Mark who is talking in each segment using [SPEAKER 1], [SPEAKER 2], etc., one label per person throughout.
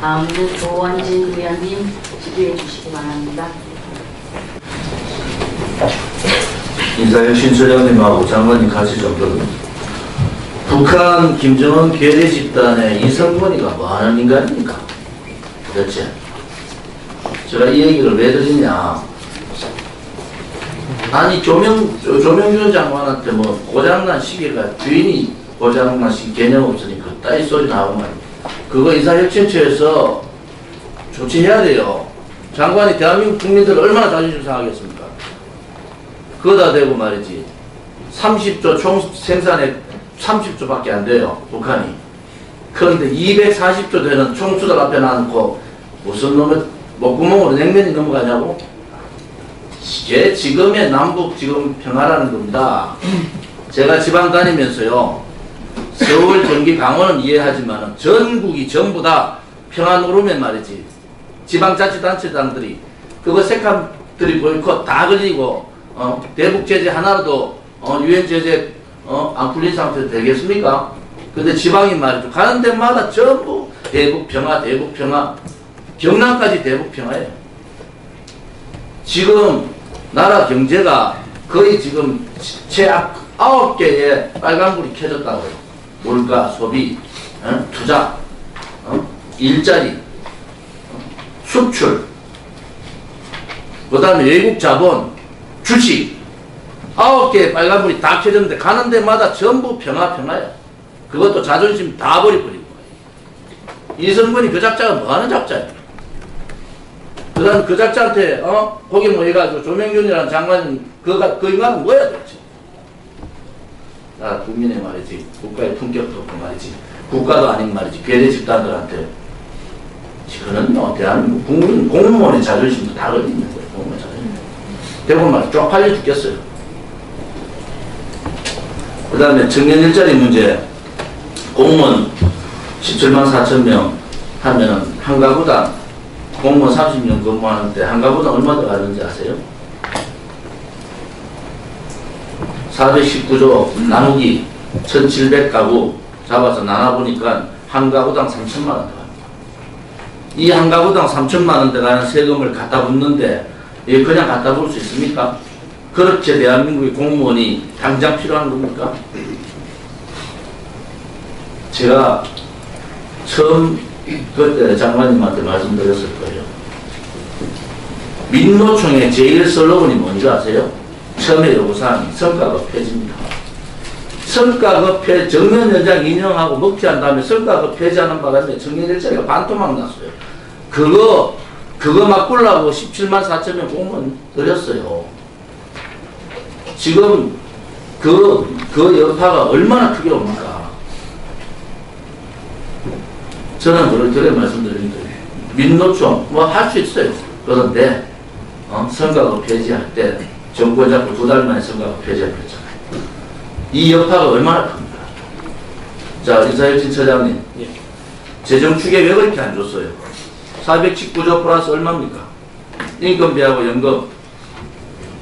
[SPEAKER 1] 다음은 조원진 위원님 질의해 주시기 바랍니다.
[SPEAKER 2] 인사혁 신 처장님하고 장관님 같이 좀 들어요. 북한 김정은 괴뢰 집단의 이성권이가 뭐하는 인간입니까? 도대체 제가 이 얘기를 왜 드리냐 아니 조명 조- 조명준 장관한테 뭐 고장난 시계가 주인이 고장난 시계 개념 없으니까 따위 소리 나오면 그거 인사혁신처에서 조치해야 돼요. 장관이 대한민국 국민들 얼마나 자존심 상하겠습니까? 그거다 대고 말이지. 30조 총 생산액 30조밖에 안 돼요. 북한이. 그런데 240조 되는 총수들 앞에 놔놓고 무슨 놈의 목구멍으로 냉면이 넘어가냐고? 이게 지금의 남북 지금 평화라는 겁니다. 제가 지방 다니면서요. 서울, 경기, 강원은 이해하지만 전국이 전부 다 평화 노름에 말이지. 지방자치단체장들이 그거 색감들이 보이콧 다 걸리고 어, 대북 제재 하나라도 어, 유엔 제재 어, 안 풀린 상태 되겠습니까? 근데 지방이 말이죠. 가는 데마다 전부 대북 평화, 대북 평화, 경남까지 대북 평화예요. 지금 나라 경제가 거의 지금 최악 아홉 개의 빨간불이 켜졌다고요. 물가, 소비, 어? 투자, 어? 일자리, 어? 수출, 그 다음에 외국 자본, 주식, 아홉 개의 빨간불이 다 켜졌는데 가는 데마다 전부 평화, 평화야. 그것도 자존심 다 버려버린 거예요. 이성근이 그 작자가 뭐 하는 작자예요? 그 다음 그 작자한테, 어? 거기 뭐 해가지고 조명균이라는 장관, 그가, 그 인간은 뭐야 도대체? 나 국민의 말이지. 국가의 품격도 없고 말이지. 국가도 아닌 말이지. 괴뢰 집단들한테. 지금은 뭐, 대한민국 국민, 공무원의 자존심도 다 걸리는 거예요. 공무원 자존심. 대부분 말 쪽팔려 죽겠어요. 그 다음에 청년 일자리 문제. 공무원 17만 4천 명 하면은 한 가구당 공무원 30년 근무하는데 한 가구당 얼마 들어가는지 아세요? 419조 나누기 1700가구 잡아서 나눠보니까 한 가구당 3천만 원 들어갑니다. 이한 가구당 3천만 원 들어가는 세금을 갖다 이게 그냥 갖다 볼 수 있습니까? 그렇게 대한민국의 공무원이 당장 필요한 겁니까? 제가 처음 그때 장관님한테 말씀드렸을 거예요. 민노총의 제일 슬로건이 뭔지 아세요? 처음에 요구사항이 성과급 폐지입니다. 성과급 폐, 정년 연장 인용하고 먹튀한 다음에 성과급 폐지하는 바람에 정년 일자리가 반토막 났어요. 그거, 그거 바꾸려고 17만 4천 명 공무원 들였어요. 지금 그, 그 여파가 얼마나 크게 옵니까? 저는 그렇게 말씀드리는 거예요. 민노총, 뭐 할 수 있어요. 그런데, 어, 선거가 폐지할 때, 정부가 자꾸 두 달 만에 선거가 폐지하고 그랬잖아요. 이 여파가 얼마나 큽니까? 자, 이사혁진 처장님.
[SPEAKER 3] 예.
[SPEAKER 2] 재정 축에 왜 그렇게 안 줬어요? 419조 플러스 얼마입니까? 인건비하고 연금.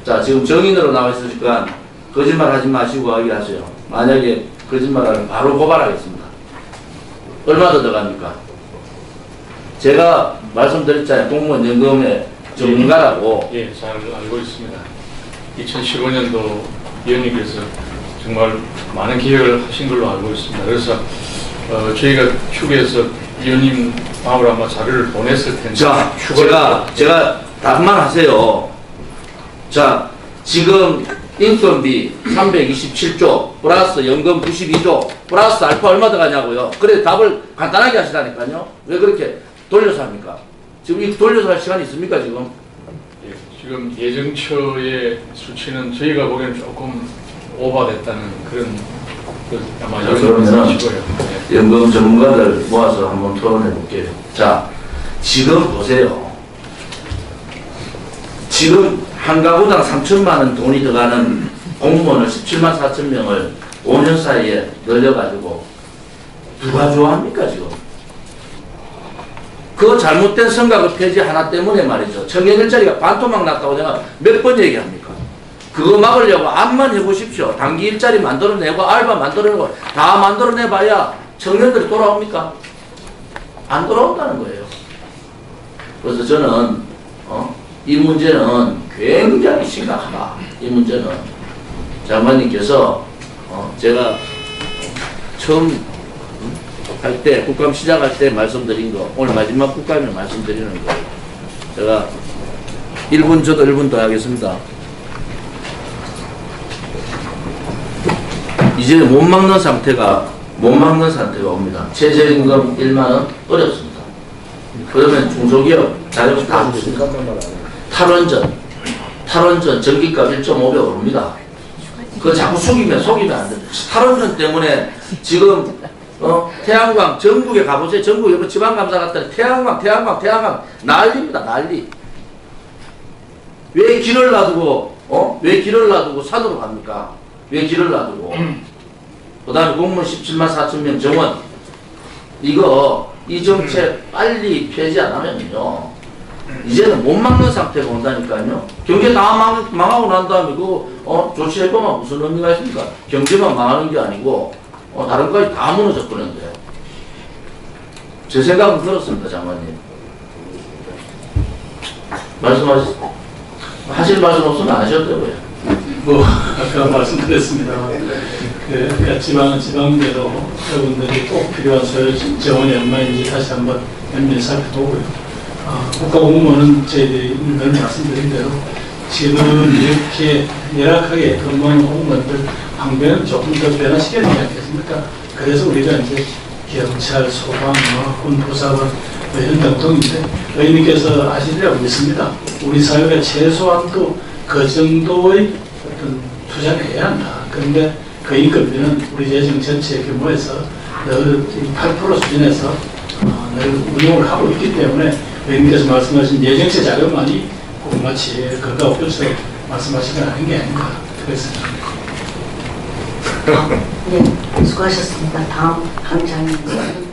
[SPEAKER 2] 자, 지금 정인으로 나와 있으니까 거짓말 하지 마시고 하게 하세요. 만약에 거짓말하면 바로 고발하겠습니다. 얼마 더 들어갑니까? 제가 말씀드렸잖아요. 공무원 연금의 전문가라고.
[SPEAKER 3] 예, 잘 알고 있습니다. 2015년도 위원님께서 정말 많은 기획을 하신 걸로 알고 있습니다. 그래서 어, 저희가 축에서 위원님 마음으로 아마 자료를 보냈을 텐데
[SPEAKER 2] 자, 제가, 제가 답만 하세요. 자, 지금 인건비 327조, 플러스 연금 92조, 플러스 알파 얼마 들어가냐고요. 그래, 답을 간단하게 하시다니까요. 왜 그렇게 돌려서 합니까? 지금 이 돌려서 할 시간이 있습니까, 지금?
[SPEAKER 3] 예, 지금 예정처의 수치는 저희가 보기에는 조금 오버됐다는 그런 그 아마 여론이 시고요. 예.
[SPEAKER 2] 연금 전문가들 모아서 한번 토론해 볼게요. 자, 지금 보세요. 지금 한 가구당 3천만 원 돈이 들어가는 공무원을 17만 4천 명을 5년 사이에 늘려가지고 누가 좋아합니까 지금? 그 잘못된 선각의 폐지 하나 때문에 말이죠. 청년 일자리가 반토막 났다고 내가 몇 번 얘기합니까? 그거 막으려고 암만 해보십시오. 단기 일자리 만들어내고 알바 만들어내고 다 만들어내봐야 청년들이 돌아옵니까? 안 돌아온다는 거예요. 그래서 저는 어, 이 문제는 굉장히 심각하다. 이 문제는 장관님께서 어, 제가 처음 할 때 국감 시작할 때 말씀드린 거 오늘 마지막 국감에 말씀드리는 거 제가 1분 저도 1분 더 하겠습니다. 이제 못 막는 상태가 못 막는 상태가 옵니다. 최저임금 1만 원 어렵습니다. 그러면 중소기업 자영업 다 죽습니다. 탈원전 탈원전 전기값 1.5배 오릅니다. 그거 자꾸 속이면 속이면 안 된다. 탈원전 때문에 지금 어, 태양광 전국에 가보세요. 전국 여러 지방감사 갔더니 태양광 태양광 태양광 난리입니다. 난리. 왜 길을 놔두고 어? 왜 길을 놔두고 산으로 갑니까? 왜 길을 놔두고 그 다음에 공무원 17만 4천 명 정원 이거 이 정책 빨리 폐지 안 하면요 이제는 못 막는 상태가 온다니까요 경제 다 망, 망하고 난 다음에 그 어, 조치해보면 무슨 의미가 있습니까 경제만 망하는 게 아니고 어, 다른 것까지 다 무너져버렸는데 제 생각은 그렇습니다 장관님 말씀하시 하실 말씀 없으면 안 하셔도 되고요
[SPEAKER 4] 뭐 아까 말씀드렸습니다. 그, 지방은 지방대로 여러분들이 꼭 필요한 재원이 얼마인지 다시 한번 면밀히 살펴보고요. 아, 국가공무원은 저희들이 늘 말씀드린 대로 지금 이렇게 열악하게 근무하는 공무원들 방배는 조금 더 변화시켜야 되지 않겠습니까? 그래서 우리가 이제 경찰, 소방, 뭐, 군부사관 뭐 이런 등등인데 의원님께서 아시리라고 믿습니다. 우리 사회가 최소한도 그 정도의 어떤 투자를 해야 한다. 그런데 그 인건비는 우리 재정 전체 규모에서 늘 8% 수준에서 어, 늘 운용을 하고 있기 때문에 의원님께서 말씀하신 예정세 자금만이 꼭 마치 그가 없어서 말씀하신 건 아닌 게 아닌가 그랬습니다.
[SPEAKER 1] 네, 수고하셨습니다. 다음 강장님.
[SPEAKER 2] 예.